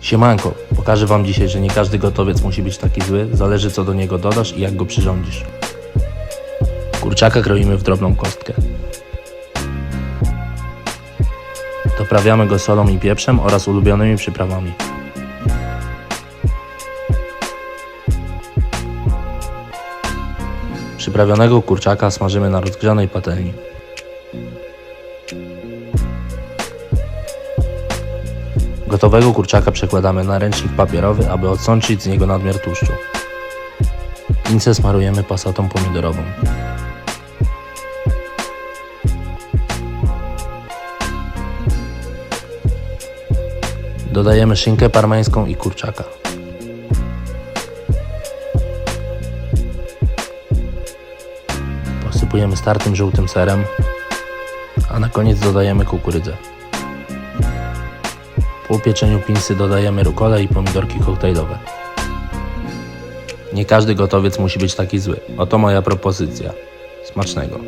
Siemanko, pokażę wam dzisiaj, że nie każdy gotowiec musi być taki zły, zależy co do niego dodasz i jak go przyrządzisz. Kurczaka kroimy w drobną kostkę. Doprawiamy go solą i pieprzem oraz ulubionymi przyprawami. Przyprawionego kurczaka smażymy na rozgrzanej patelni. Gotowego kurczaka przekładamy na ręcznik papierowy, aby odsączyć z niego nadmiar tłuszczu. Pincę smarujemy pasatą pomidorową. Dodajemy szynkę parmeńską i kurczaka. Posypujemy startym żółtym serem, a na koniec dodajemy kukurydzę. Po upieczeniu pinsy dodajemy rukolę i pomidorki koktajlowe. Nie każdy gotowiec musi być taki zły. Oto moja propozycja. Smacznego.